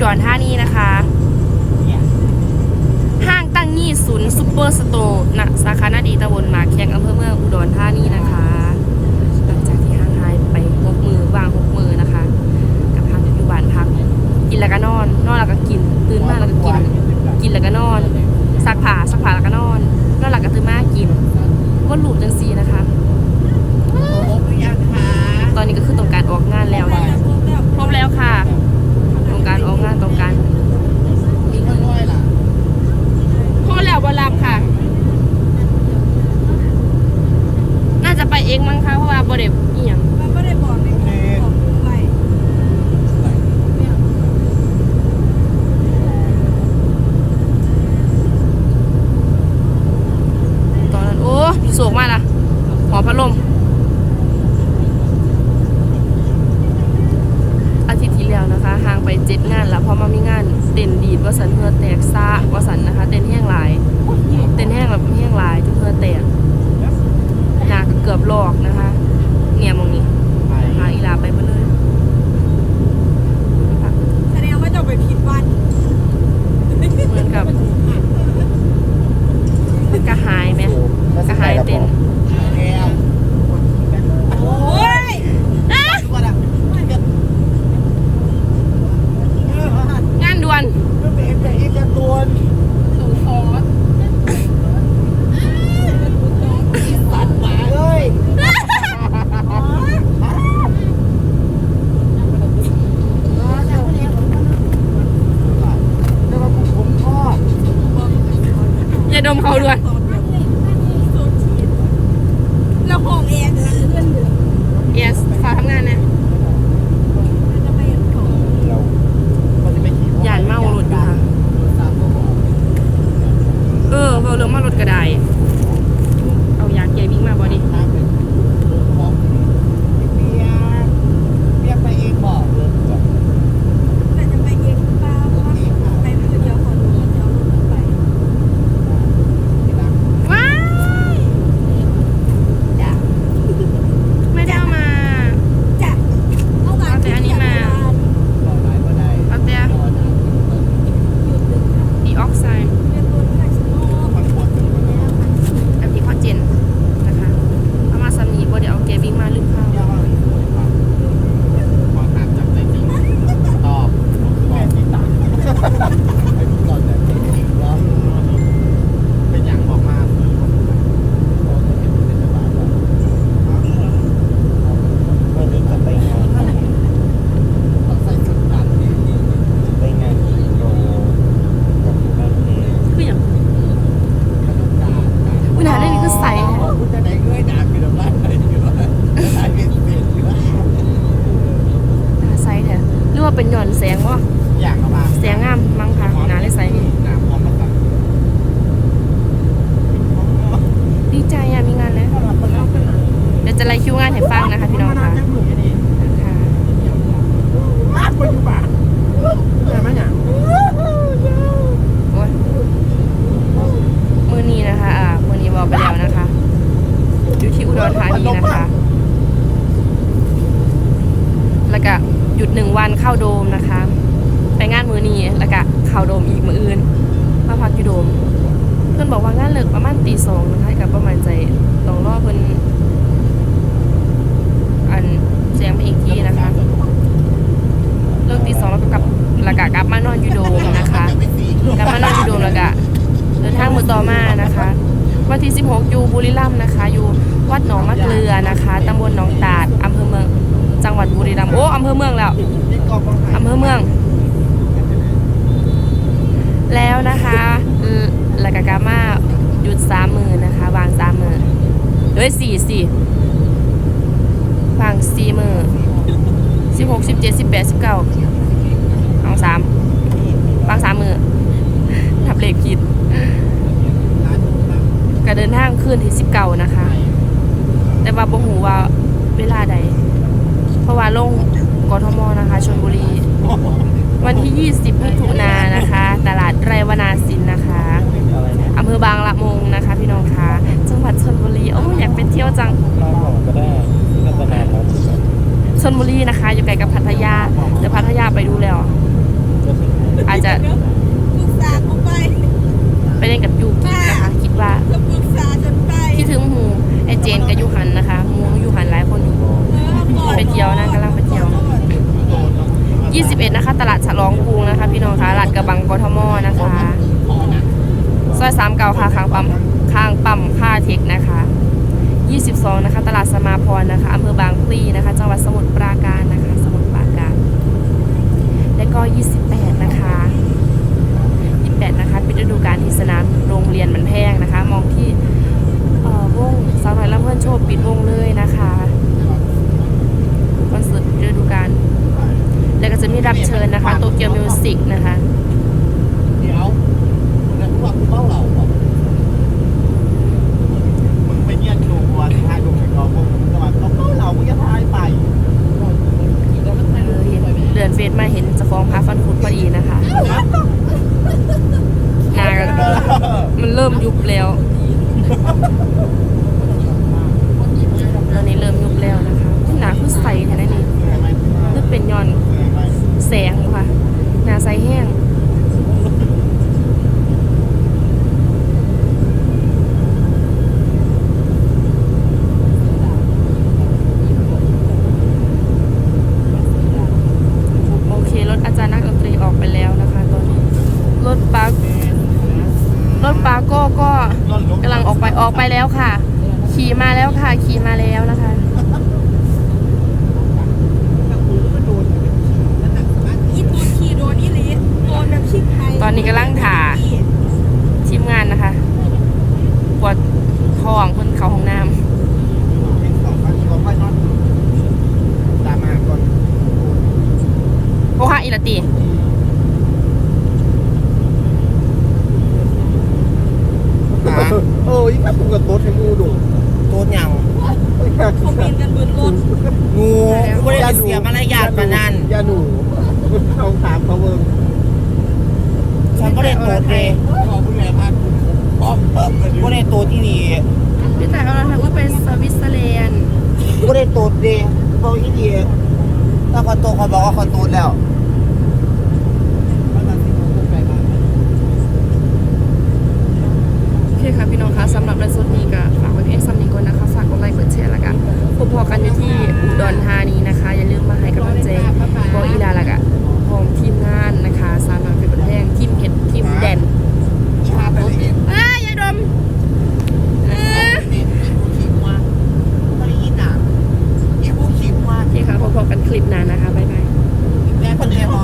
อุดรธานีนะคะ ห้างตั้งยี่ศูนย์ซูเปอร์สโตร์ณสาขาหนาดีตำบลหมากแข้งอำเภอเมืองอุดรธานีนะคะ หลังจากที่ห้างหายไปหกมือวางหกมือนะคะ กับทางอยู่บ้านพัก กินแล้วก็นอน นอนแล้วก็กิน ตื่นมาแล้วก็กิน กินแล้วก็นอน ซักผ้าซักผ้าแล้วก็นอนมากินวนลูปจังซีนะคะ ตอนนี้ก็คือต้องการออกงานแล้วครบแล้วค่ะต้องการออกงานต้องการพอแล้วบอรับค่ะ น่าจะไปเองมั้ง ได้บริเวอีหยังมันไม่ได้บอกเลยบอกไว้ตอนนั้นโอ้ยสูงมากนะหอพัดลม จะไล่คิวงานให้ฟังนะคะพี่น้องค่ะค่ะรักไปอยู่บ้านแต่ไม่อย่างโอ้ยมือนี้นะคะ อ่ามือนี้บอกไปแล้วนะคะ อยู่ที่อุดรธานีนะคะ แล้วก็หยุดหนึ่งวันเข้าโดมนะคะ ไปงานมือนี้แล้วก็เข้าโดมอีกมืออื่น มาพักอยู่โดม เพื่อนบอกว่างานเลิกประมาณตีสองนะคะกับประมาณใจต้องรอเพื่อนอันแจ้งไปอีกทีนะคะ เลิกตีสองแล้วก็กลับแล้วก็กลับมานอนอยู่โดมนะคะ กลับมานอนอยู่โดมแล้วก็เดินทางมือต่อมานะคะ วันที่ 16 อยู่บุรีรัมย์นะคะ อยู่วัดหนองมะเกลือนะคะตำบลหนองตาดอำเภอเมือง จังหวัดบุรีรัมย์โอ้อำเภอเมืองแล้วอำเภอเมือง แล้วนะคะล้วก็กามาหยุดสามมือนะคะ วางสามมือเฮ้ยสี่สี่วางสี่มือสิบหกสิบเจ็ดสิบแปดสิบเก้าเอาสามวางสามมือทับเลขผิด ก็เดินทางคืนที่สิบเก้านะคะ แต่ว่าบ่หูว่าเวลาใด เพราะว่าลงกทมนะคะชนบุรี วันที่ 20มิถุนายนนะคะ ตลาดไรวนาสินนะคะอำเภอบางละมุงนะคะ พี่น้องคะจังหวัดชนบุรีโอ้อยากไปเที่ยวจังชนบุรีนะคะ อยู่ใกล้กับพัทยาแต่พัทยาไปดูแล้ว อาจจะไปเล่นกับยูกินะคะ ว่าคิดถึงหมูไอเจนกับยูหันนะคะหมูยูหันหลายคนอยู่ไปเที่ยวนะกำลังไปเที่ยว21 นะคะ ตลาดฉลองกรุงนะคะ พี่น้องคะตลาดกระบังกทมนะคะซอยสามเก่าค่ะข้างปั๊มข้างปั๊มค่าเทคนะคะ 22 นะคะ ตลาดสมาพรนะคะอำเภอบางพลีนะคะ จังหวัดสมุทรปรา แล้วก็จะมีรับเชิญนะคะโตเกียวมิวสิกนะคะเดี๋ยวแล้วพวกเบ้าเหล่าบอกมึงไปเยี่ยนดูวัวที่ทายดูในกองพวกมึงจะมาเบ้าเหล่ามึงจะทายไปเออเห็นเดือนเฟซมาเห็นเจะฟ้าของพาฟันคุดพอดีนะคะหนากันมันเริ่มยุบแล้วตอนนี้เริ่มยุบแล้วนะคะหนาคือใสแค่นั้นนี่นึกเป็นย้อน แสงค่ะ หน้าใสแห้งโอเครถอาจารย์นักดนตรีออกไปแล้วนะคะตอนนี้รถปารถปาก้ก็กำลังออกไปออกไปแล้วค่ะ ขี่มาแล้วค่ะ ขี่มาแล้วนะคะ อีตูนขี่โดนอีหลีโดนแบบชิกไทย ตอนนี้กำลังถ่า ทีมงานนะคะปวดท้องคนเขาห้องน้ ตามมาก่อนำโอ้ค่ะอี ละตีเออยิ่งถ้ากูกับโต๊ดให้มูดูโต๊ดยังเขาปีนกันบนรถงูกูไม่ได้เสียมารยาทมานั่นอย่าหนูเขาถามเขาเบิ่งฉันก็ได้โต๊ดเลยขอผู้ใหญ่พันก็ได้โต๊ดที่นี่พี่แต่เราทำว่าเป็นสวิตเซอร์แลนด์ก็ได้โต๊ดเลยโต๊ดที่นี่ถ้าคนโตเขาบอกว่าเขาโต๊ดแล้ว โอเคค่ะพี่น้องคะสำหรับในสุดนี้ก็ฝากไว้เพียงซ้ำนี้ก่อนนะคะ ฝากกดไลค์กดแชร์แล้วกันพบพอกันอยู่ที่อุดรธานีนะคะ อย่าลืมมาให้กำลังใจบออีลาละก